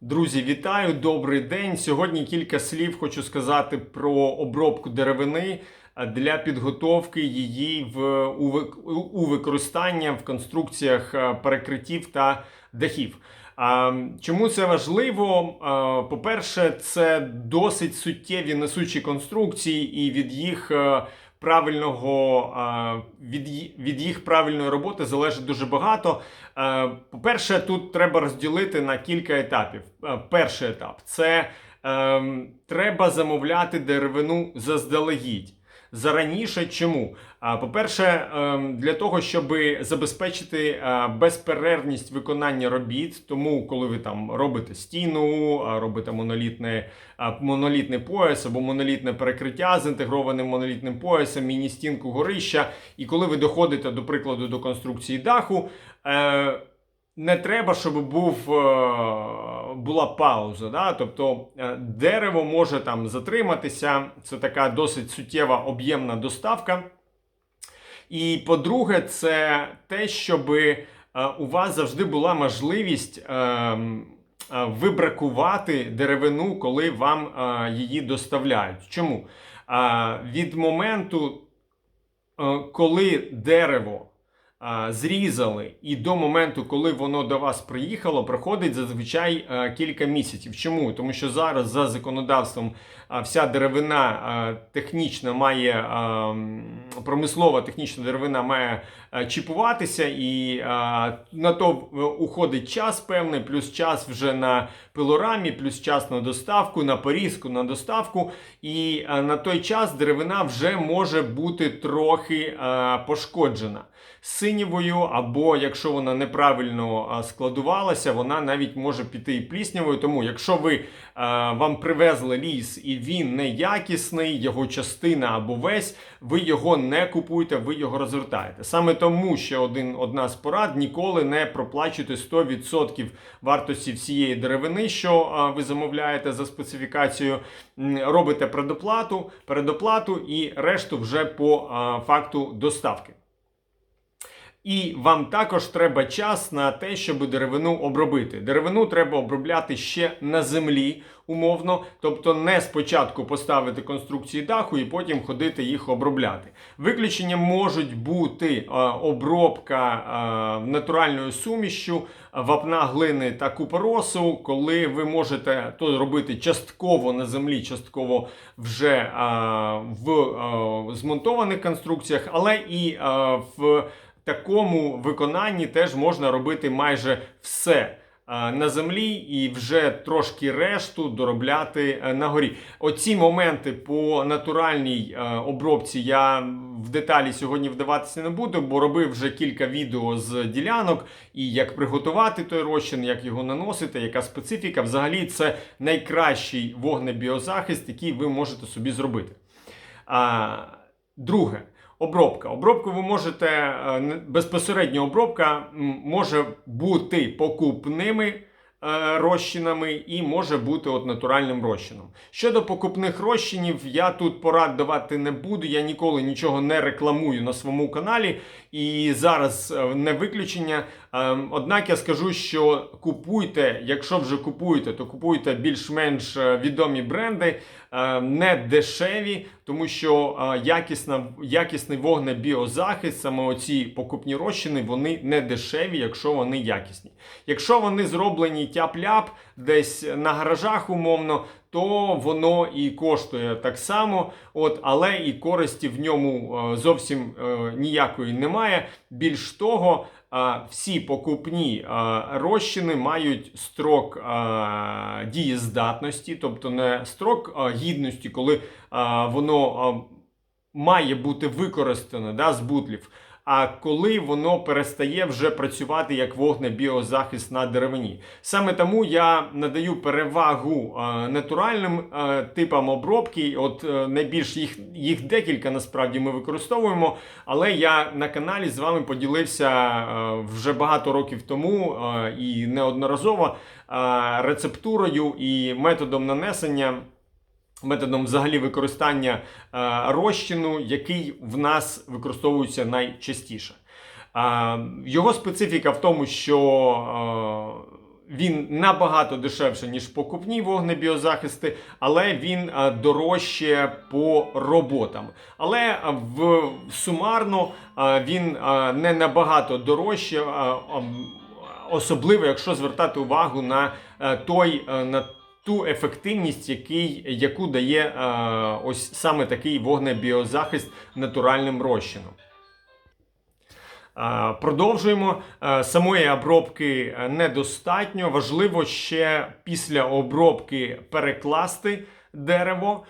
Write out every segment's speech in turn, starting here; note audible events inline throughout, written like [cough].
Друзі, вітаю! Добрий день! Сьогодні кілька слів хочу сказати про обробку деревини для підготовки її в у, використання в конструкціях а, перекриттів та дахів. Чому це важливо? По-перше, це досить суттєві несучі конструкції, і від їх е, правильного від, від їх правильної роботи залежить дуже багато. Е, По-перше, тут треба розділити на кілька етапів. Е, Перший етап це ем, треба замовляти деревину заздалегідь. Зараніше чому? По-перше, ем, для того, щоб забезпечити е, безперервність виконання робіт, тому коли ви там робите стіну, робите монолітне, монолітний пояс або монолітне перекриття з інтегрованим монолітним поясом, міні-стінку горища, і коли ви доходите, до прикладу, до конструкції даху, е, не треба, щоб був, е, була пауза. Да? Тобто е, дерево може там затриматися, це така досить суттєва об'ємна доставка. І по-друге, це те, щоб е, у вас завжди була можливість вибракувати деревину, коли вам її доставляють. Чому? Від моменту, коли дерево зрізали, і до моменту, коли воно до вас приїхало, проходить зазвичай кілька місяців. Чому? Тому що зараз за законодавством вся деревина технічна має промислова технічна деревина має чіпуватися, і на то е, уходить час певний, плюс час вже на пилорамі, плюс час на доставку, на порізку, на доставку. І на той час деревина вже може бути трохи пошкоджена синєвою, або якщо вона неправильно складувалася, вона навіть може піти і пліснявою. Тому, якщо ви а, вам привезли ліс і він неякісний, його частина або весь, ви його не купуєте, ви його розвертаєте. Саме тому, що один, одна з порад ніколи не проплачуйте 100% вартості всієї деревини, що ви замовляєте за специфікацією. Робите предоплату, передоплату і решту вже по факту доставки. І вам також треба час на те, щоб деревину обробити. Деревину треба обробляти ще на землі, умовно, тобто не спочатку поставити конструкції даху і потім ходити їх обробляти. Виключенням можуть бути е, обробка е, натуральною сумішшю вапна глини та купоросу, коли ви можете то робити частково на землі, частково вже е, в змонтованих конструкціях, але і в такому виконанні теж можна робити майже все е, на землі і вже трошки решту доробляти е, на горі. Оці моменти по натуральній е, обробці я в деталі сьогодні вдаватися не буду, бо робив вже кілька відео з ділянок і як приготувати той розчин, як його наносити, яка специфіка. Взагалі, це найкращий вогнебіозахист, який ви можете собі зробити. А, друге. Обробка. Обробку ви можете е, безпосередньо обробка може бути покупними е, розчинами і може бути от натуральним розчином. Щодо покупних розчинів, я тут порад давати не буду. Я ніколи нічого не рекламую на своєму каналі, і зараз е, не виключення. Однак я скажу, що купуйте, якщо вже купуєте, то купуйте більш-менш відомі бренди, не дешеві, тому що якісна, якісний вогнебіозахист, саме оці покупні розчини, вони не дешеві, якщо вони якісні. Якщо вони зроблені тяп-ляп десь на гаражах умовно, то воно і коштує так само, от, але і користі в ньому е, зовсім е, ніякої немає. Більш того, е, всі покупні розчини мають строк дієздатності, тобто не строк гідності, коли воно має бути використане да, з бутлів. А коли воно перестає вже працювати як вогнебіозахист на деревині. Саме тому я надаю перевагу е, натуральним е, типам обробки. От е, найбільш їх, їх декілька насправді ми використовуємо. Але я на каналі з вами поділився вже багато років тому і неодноразово рецептурою і методом нанесення методом взагалі використання е, розчину, який в нас використовується найчастіше. Е, його специфіка в тому, що е, він набагато дешевше, ніж покупні вогнебіозахисти, але він е, дорожче по роботам. Але в сумарно е, він е, не набагато дорожче, е, ом, особливо якщо звертати увагу на той на ту ефективність, який, яку дає е, ось саме такий вогнебіозахист натуральним розчином. Е, Продовжуємо. Е, Самої обробки е, недостатньо. Важливо ще після обробки перекласти дерево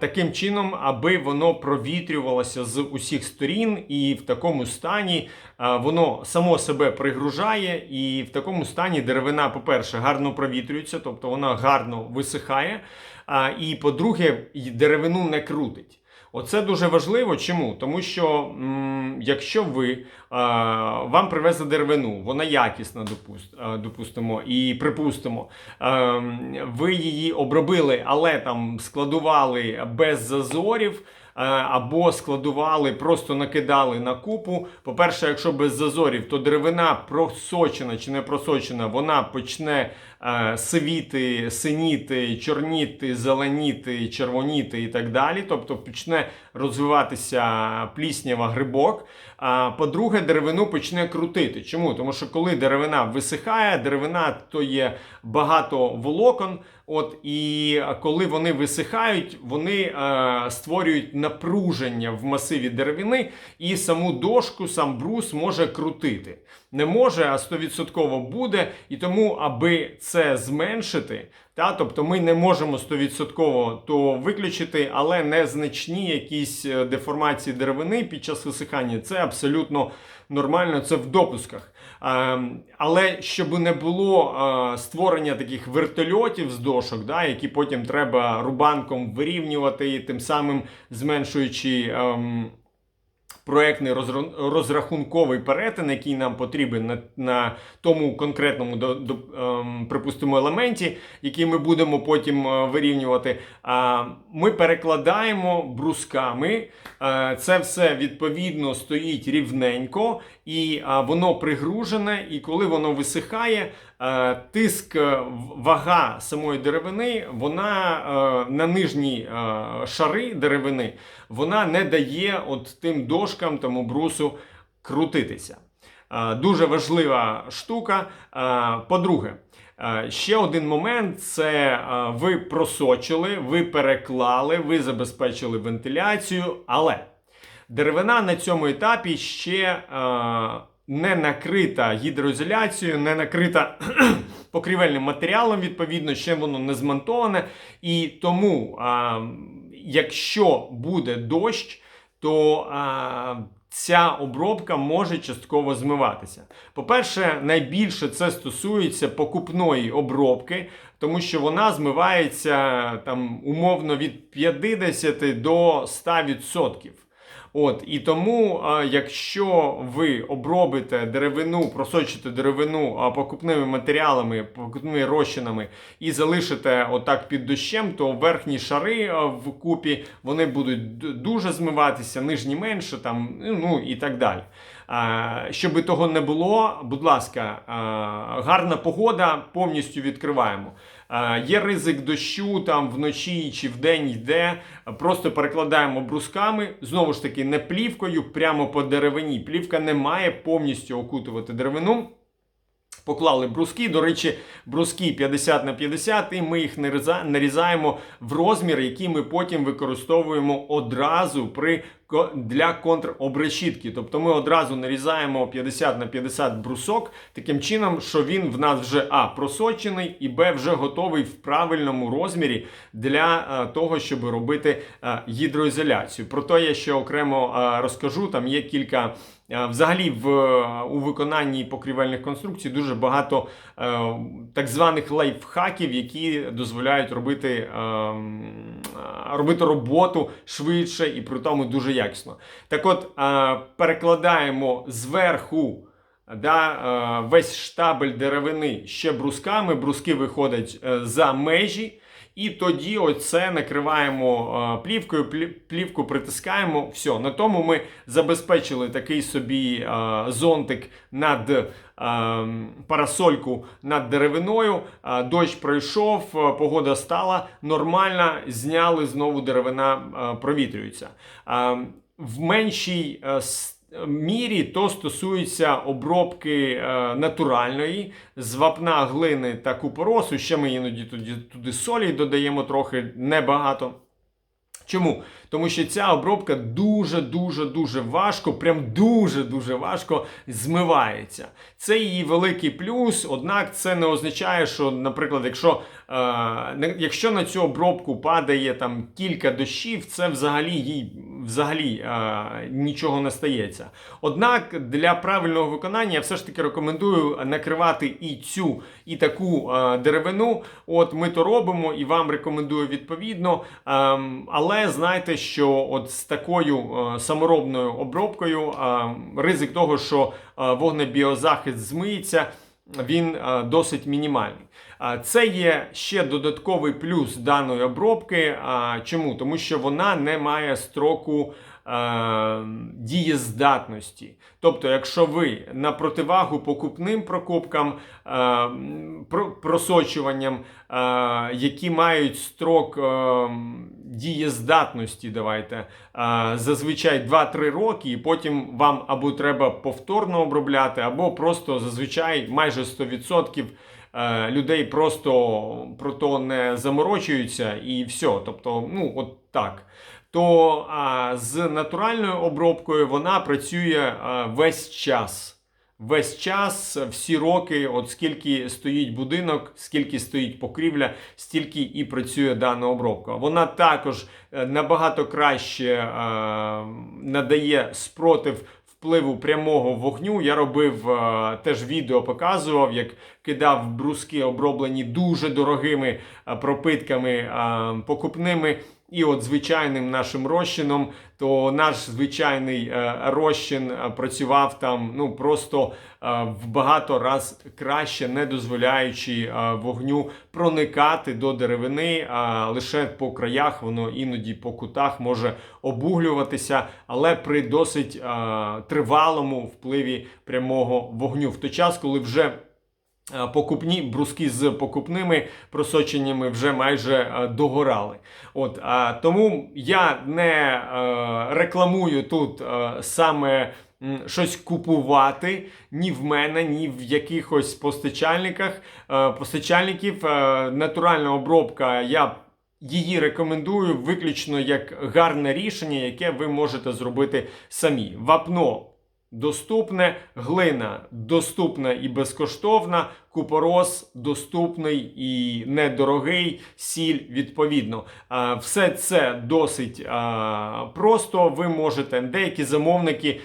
таким чином, аби воно провітрювалося з усіх сторін, і в такому стані воно само себе пригружає, і в такому стані деревина, по-перше, гарно провітрюється, тобто вона гарно висихає. І по-друге, деревину не крутить. Оце дуже важливо. Чому? Тому що м, якщо ви а, вам привезли деревину, вона якісна, допуст, а, допустимо, і припустимо, а, ви її обробили, але там складували без зазорів. Або складували, просто накидали на купу. По-перше, якщо без зазорів, то деревина просочена чи не просочена, вона почне е, сивіти, синіти, чорніти, зеленіти, червоніти і так далі. Тобто почне розвиватися пліснява грибок. А по-друге, деревину почне крутити. Чому? Тому що коли деревина висихає, деревина то є багато волокон. От і коли вони висихають, вони е, створюють напруження в масиві деревини, і саму дошку, сам брус може крутити. Не може, а 100% буде. І тому, аби це зменшити, та, тобто ми не можемо 100% то виключити, але незначні якісь е, деформації деревини під час висихання це абсолютно нормально, це в допусках. Е, Але щоб не було е, створення таких вертольотів з дошок, да, які потім треба рубанком вирівнювати, і тим самим зменшуючи. Проектний розрахунковий перетин, який нам потрібен на, на тому конкретному до, до, ем, припустимо, елементі, який ми будемо потім е, вирівнювати, а, ми перекладаємо брусками. Е, це все відповідно стоїть рівненько, і а, воно пригружене. І коли воно висихає, е, тиск, е, вага самої деревини, вона е, на нижні е, шари деревини, вона не дає от тим дошкам, тому брусу крутитися. Е, Дуже важлива штука. По-друге, ще один момент: це ви просочили, ви переклали, ви забезпечили вентиляцію, але деревина на цьому етапі ще е, не накрита гідроізоляцією, не накрита [clears throat] покрівельним матеріалом, відповідно, ще воно не змонтоване. І тому, а, якщо буде дощ, то а, ця обробка може частково змиватися. По-перше, найбільше це стосується покупної обробки, тому що вона змивається там умовно від 50 до 100%. От і тому, а, якщо ви обробите деревину, просочите деревину а, покупними матеріалами, покупними розчинами і залишите отак під дощем, то верхні шари а, в купі вони будуть дуже змиватися, нижні менше, там ну і так далі. Щоби того не було, будь ласка, гарна погода, повністю відкриваємо. Є ризик дощу там вночі чи вдень йде. Просто перекладаємо брусками, знову ж таки, не плівкою, прямо по деревині. Плівка не має повністю окутувати деревину. Поклали бруски. До речі, бруски 50 на 50, і ми їх нарізаємо в розмір, який ми потім використовуємо одразу при для контробрешітки. Тобто ми одразу нарізаємо 50 на 50 брусок, таким чином, що він в нас вже А просочений і Б вже готовий в правильному розмірі для е, того, щоб робити е, гідроізоляцію. Про те я ще окремо е, розкажу. Там є кілька. Е, Взагалі, в, у виконанні покрівельних конструкцій дуже багато е, так званих лайфхаків, які дозволяють робити, е, е, робити роботу швидше і при тому дуже якісно. Так от, е, перекладаємо зверху да, е, весь штабель деревини ще брусками, бруски виходять е, за межі. І тоді оце накриваємо е, плівкою, плівку притискаємо. Все, на тому ми забезпечили такий собі зонтик над парасольку над деревиною. Дощ пройшов, погода стала нормальна. Зняли знову деревина провітрюється. В меншій мірі то стосується обробки е, натуральної з вапна глини та купоросу. Ще ми іноді туди, туди солі додаємо трохи небагато. Чому? Тому що ця обробка дуже дуже важко, прям дуже дуже важко змивається. Це її великий плюс. Однак це не означає, що, наприклад, якщо, якщо на цю обробку падає там кілька дощів, це взагалі їй взагалі нічого не стається. Однак для правильного виконання я все ж таки рекомендую накривати і цю, і таку деревину. От ми то робимо і вам рекомендую відповідно. Ем, але знайте, що от з такою е, саморобною обробкою ризик того, що е, вогнебіозахист змиється, він е, досить мінімальний. Це є ще додатковий плюс даної обробки. Чому? Тому що вона не має строку е, дієздатності. Тобто, якщо ви на противагу покупним прокопкам, е, просочуванням, е, які мають строк дієздатності, давайте, зазвичай 2-3 роки, і потім вам або треба повторно обробляти, або просто зазвичай майже 100% е, людей просто про то не заморочуються і все. Тобто, ну от так. То а, з натуральною обробкою вона працює а, весь час. Весь час, всі роки, от скільки стоїть будинок, скільки стоїть покрівля, стільки і працює дана обробка. Вона також е, набагато краще е, надає спротив впливу прямого вогню. Я робив е, теж відео, показував, як кидав бруски, оброблені дуже дорогими е, пропитками е, покупними. І от звичайним нашим розчином, то наш звичайний е, розчин е, працював там ну просто е, в багато раз краще, не дозволяючи вогню проникати до деревини, а лише по краях воно іноді по кутах може обуглюватися, але при досить тривалому впливі прямого вогню. В той час, коли вже Покупні бруски з покупними просоченнями вже майже е, догорали. От тому я не е, рекламую тут е, саме щось купувати ні в мене, ні в якихось постачальниках. Е, постачальників е, натуральна обробка. Я Її рекомендую виключно як гарне рішення, яке ви можете зробити самі. Вапно доступне, глина доступна і безкоштовна, купорос доступний і недорогий, сіль відповідно. Все це досить просто. Ви можете деякі замовники,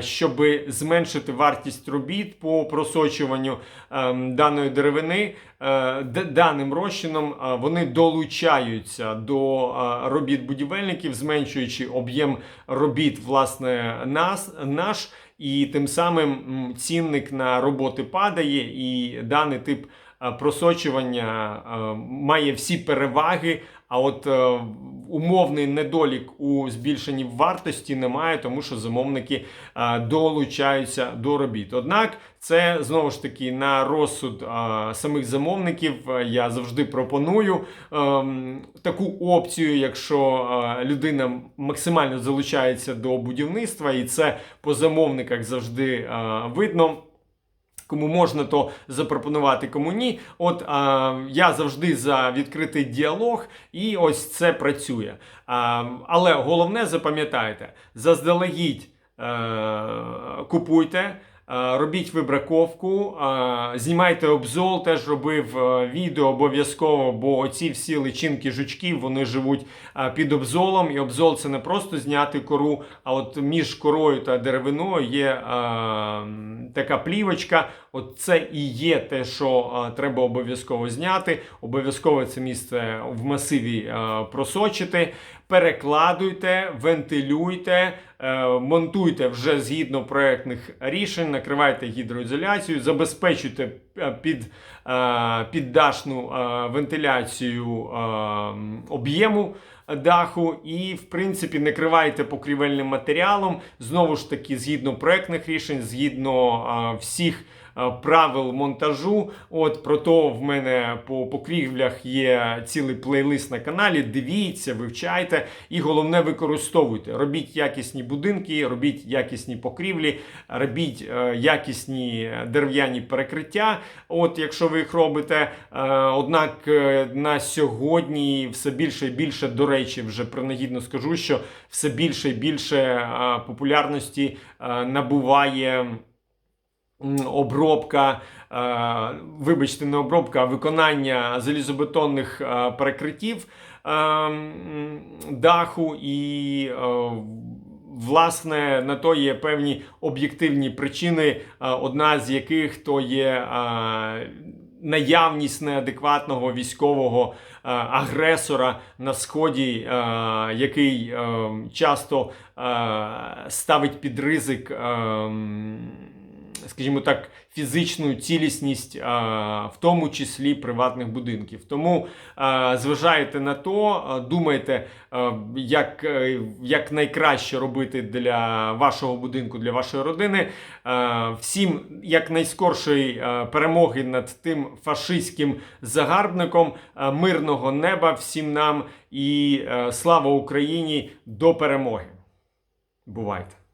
щоб зменшити вартість робіт по просочуванню ем, даної деревини. е, Даним розчином вони долучаються до робіт будівельників, зменшуючи об'єм робіт, власне, нас, наш, і тим самим цінник на роботи падає, і даний тип просочування е, має всі переваги. А от е, умовний недолік у збільшенні вартості немає, тому що замовники е, долучаються до робіт. Однак це знову ж таки на розсуд е, самих замовників. Е, Я завжди пропоную ем, таку опцію, якщо е, людина максимально залучається до будівництва, і це по замовниках завжди е, видно. Кому можна, то запропонувати, кому ні. От а, я завжди за відкритий діалог, і ось це працює. А, але головне запам'ятайте: заздалегідь е, купуйте. Робіть вибраковку, знімайте обзол, теж робив відео обов'язково, бо оці всі личинки жучків вони живуть під обзолом. І обзол це не просто зняти кору, а от між корою та деревиною є така плівочка. От це і є те, що е, треба обов'язково зняти. Обов'язково це місце в масиві е, просочити. Перекладуйте, вентилюйте, е, монтуйте вже згідно проектних рішень, накривайте гідроізоляцію, забезпечуйте е, під, е, піддашну е, вентиляцію е, об'єму даху і, в принципі, накривайте покрівельним матеріалом. Знову ж таки, згідно проектних рішень, згідно е, всіх. Е, Правил монтажу, от про то в мене по покрівлях є цілий плейлист на каналі. Дивіться, вивчайте і головне використовуйте. Робіть якісні будинки, робіть якісні покрівлі, робіть е, якісні дерев'яні перекриття. От, якщо ви їх робите. Е, однак на сьогодні все більше і більше, до речі, вже принагідно скажу, що все більше і більше популярності е, набуває. Обробка, е, вибачте, не обробка, а виконання залізобетонних е, перекриттів е, даху, і власне на то є певні об'єктивні причини, одна з яких то є наявність неадекватного військового агресора на сході, який часто ставить під ризик. Скажімо так, фізичну цілісність, в тому числі приватних будинків. Тому зважайте на то, думайте, як, е, як найкраще робити для вашого будинку, для вашої родини. Всім якнайскоршої а, перемоги над тим фашистським загарбником, мирного неба всім нам і е, слава Україні до перемоги. Бувайте!